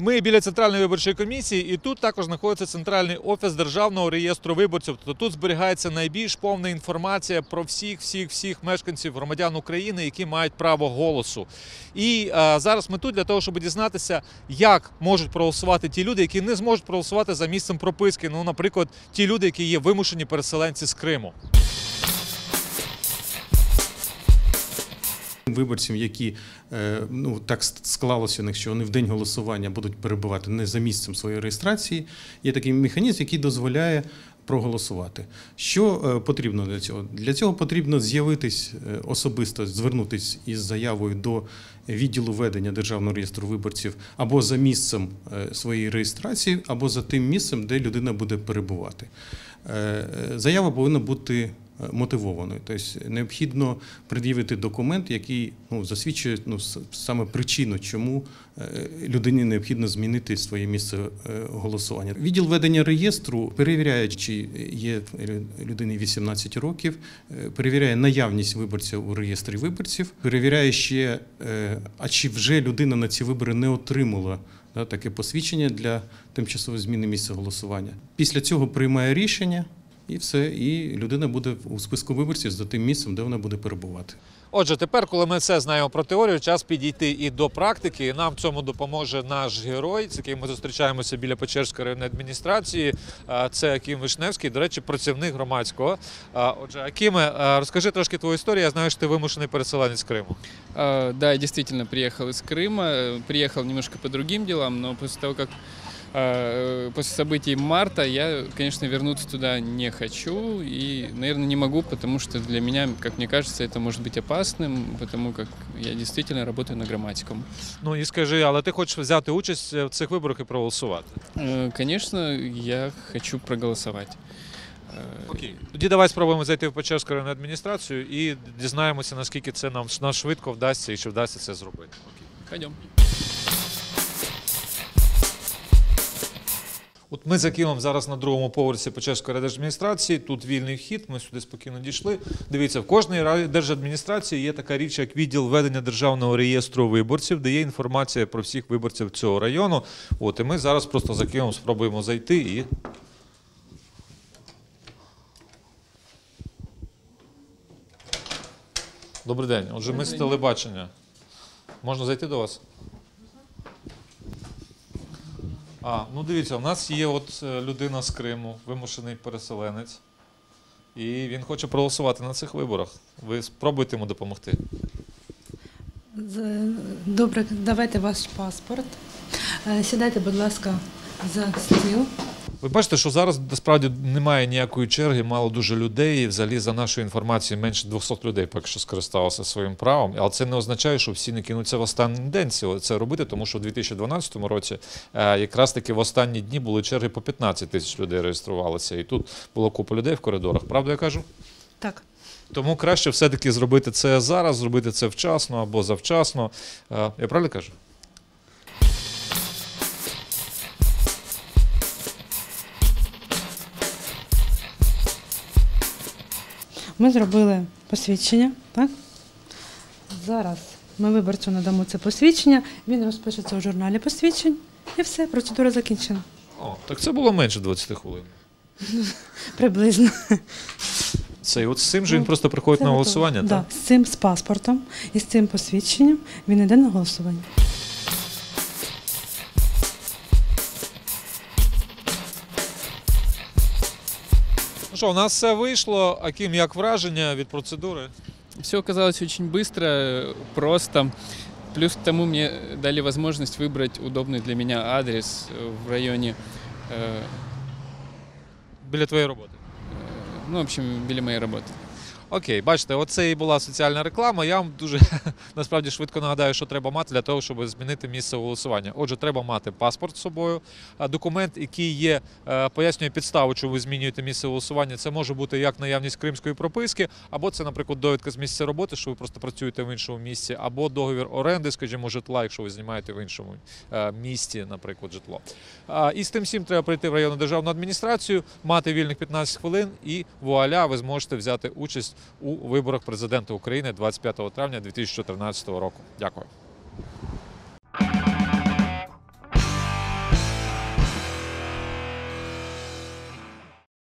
Ми біля центральної виборчої комісії, і тут також знаходиться центральний офіс державного реєстру виборців. Тобто тут зберігається найбільш повна інформація про всіх, всіх, всіх мешканців громадян України, які мають право голосу. І е, зараз ми тут для того, щоб дізнатися, як можуть проголосувати ті люди, які не зможуть проголосувати за місцем прописки. Ну, наприклад, ті люди, які є вимушені переселенці з Криму. Виборців, які е, ну так склалося у них, що вони в день голосування будуть перебувати не за місцем своєї реєстрації. Є такий механізм, який дозволяє проголосувати. Що е, потрібно для цього? Для цього потрібно з'явитись е, особисто, звернутись із заявою до відділу ведення державного реєстру виборців або за місцем своєї реєстрації, або за тим місцем, де людина буде перебувати. Заява повинна бути мотивованою. Тобто необхідно пред'явити документ, який ну, засвідчує ну, саме причину, чому е, людині необхідно змінити своє місце е, голосування. Відділ ведення реєстру перевіряє, чи є людині 18 років, е, перевіряє наявність виборця у реєстрі виборців, перевіряє ще, а чи вже людина на ці вибори не отримала таке посвідчення для тимчасової зміни місця голосування. Після цього приймає рішення І все, і людина буде у списку виборців за тим місцем, де вона буде перебувати. Отже, тепер, коли ми все знаємо про теорію, час підійти і до практики. І нам в цьому допоможе наш герой, з яким ми зустрічаємося біля Печерської районної адміністрації. А, Це Аким Вишневський, до речі, працівник громадського. А, Отже, Акиме, а, розкажи трошки твою історію. Я знаю, що ти вимушений переселенець з Криму. А, Да, я действительно приехал из Крыма. Э, Приехал немножко по другим делам, но после того, как э, после событий марта я, конечно, вернуться туда не хочу и, наверное, не могу, потому что для меня, как мне кажется, это может быть опасным, потому как я действительно работаю на грамматикум. Ну і скажи, але ти хочеш взяти участь в цих виборах і проголосувати? Э, Конечно, я хочу проголосовать. Э, Окей. Тоді давай спробуємо зайти в Печерську районну адміністрацію і дізнаємося, наскільки це нам, нам швидко вдасться і чи вдасться це зробити. Пойдем. От ми за Києвом зараз на другому поверсі Печерської райдержадміністрації. Тут вільний вхід. Ми сюди спокійно дійшли. Дивіться, в кожній райдержадміністрації є така річ, як відділ ведення державного реєстру виборців, де є інформація про всіх виборців цього району. От і ми зараз просто за Києвом спробуємо зайти і. Добрий день. Отже, ми з телебачення. Можна зайти до вас? А, ну дивіться, у нас є от е, людина з Криму, вимушений переселенець, і він хоче проголосувати на цих виборах. Ви спробуйте йому допомогти. Добре, давайте ваш паспорт. Е, Сідайте, будь ласка, за стіл. Ви бачите, що зараз насправді немає ніякої черги, мало дуже людей. І взагалі, за нашою інформацією, менше 200 людей поки що скористалося своїм правом. Але це не означає, що всі не кинуться в останній день це робити, тому що у 2012 році е, якраз таки в останні дні були черги по 15 тисяч людей реєструвалися. І тут було купа людей в коридорах. Правда, я кажу? Так. Тому краще все-таки зробити це зараз, зробити це вчасно або завчасно. Е, Я правильно кажу? Ми зробили посвідчення, так? Зараз ми виборцю надамо це посвідчення, він розпишеться у журналі посвідчень і все, процедура закінчена. О, так це було менше 20 хвилин. Приблизно. Це і от з цим же він Ну, просто приходить Це на голосування, Да, так? з цим з паспортом і з цим посвідченням він йде на голосування. що, у нас все вийшло. Аким, як враження від процедури? Все оказалось очень быстро, просто. Плюс к тому мне дали возможность выбрать удобный для меня адрес э, в районе, э, Біля твоєї роботи. э, ну, в общем, біля моей работы. Окей, бачите, оце і була соціальна реклама. Я вам дуже насправді швидко нагадаю, що треба мати для того, щоб змінити місце голосування. Отже, треба мати паспорт з собою, документ, який є, е, пояснює підставу, чому ви змінюєте місце голосування. Це може бути як наявність кримської прописки, або це, наприклад, довідка з місця роботи, що ви просто працюєте в іншому місці, або договір оренди, скажімо, житла, якщо ви знімаєте в іншому е, місті, наприклад, житло. І з тим всім треба прийти в районну державну адміністрацію, мати вільних 15 хвилин, і вуаля, ви зможете взяти участь у виборах президента України 25 травня 2014 року. Дякую.